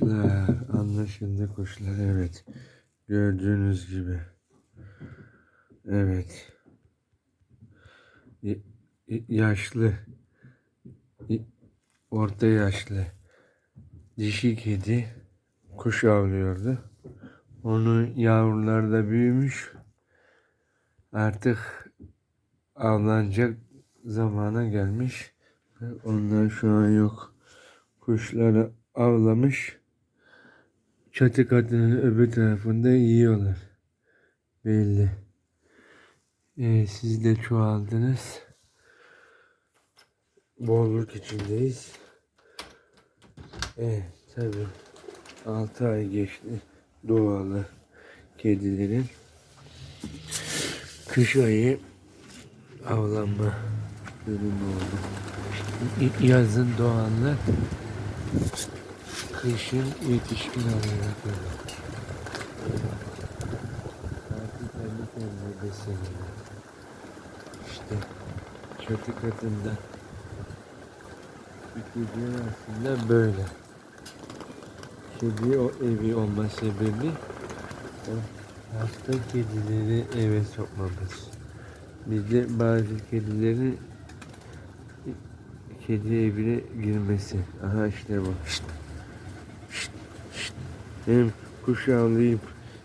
Kuşlar, anlaşıldı kuşlar evet. Gördüğünüz gibi. Evet. Yaşlı, orta yaşlı dişi kedi kuş avlıyordu. Onun yavruları da büyümüş. Artık avlanacak zamana gelmiş. Onlar şu an yok. Kuşları avlamış. Çatı katının öbür tarafında yiyorlar. Belli. Ee, siz de çoğaldınız. Bolluk içindeyiz. Evet tabi. 6 ay geçti doğalı kedilerin. Kış ayı avlanma bölümü oldu. Yazın doğanlar kışın yetişkin olarak böyle. Artık kendi kendine besleniyor. İşte çatı katında bir kedi aslında böyle. Kedi o evi olma sebebi o hasta kedileri eve sokmamız. Bir de bazı kedilerin kedi evine girmesi. Aha işte bu. Şşt. Hem kuş avlayıp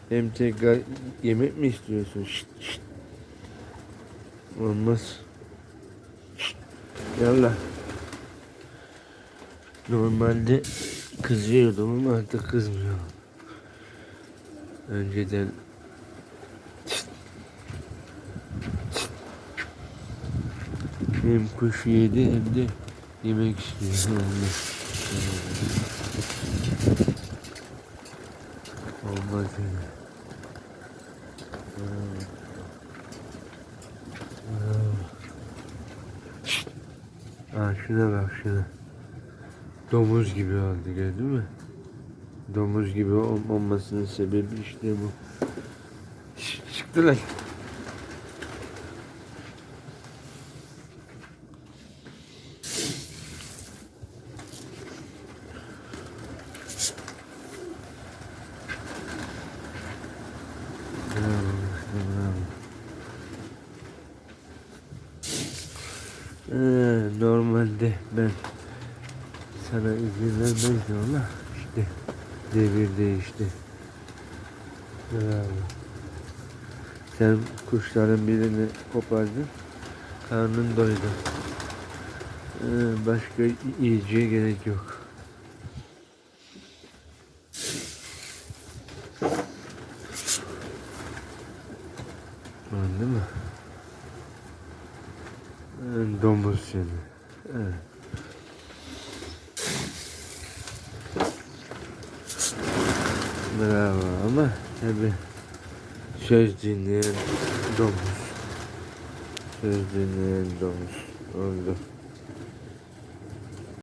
hem tekrar yemek mi istiyorsun? Şşt. Şşt. Olmaz. Şşt. Yallah. Normalde kızıyordum ama artık kızmıyorum. Önceden hem kuş yedi hem de yemek istiyor. Bravo. Aa, şuna bak şuna. Domuz gibi oldu gördün mü? Domuz gibi olmamasının sebebi işte bu. Şş, Çıktı lan. Bravo, bravo. Ee, normalde ben sana izin vermezdim ama işte devir değişti. Bravo. Sen kuşların birini kopardın, karnın doydu. Ee, başka yiyeceğe gerek yok. Anladın mı? Ee, Domuz seni. Evet. Bravo ama tabi söz dinleyen domuz. Söz dinleyen domuz oldu.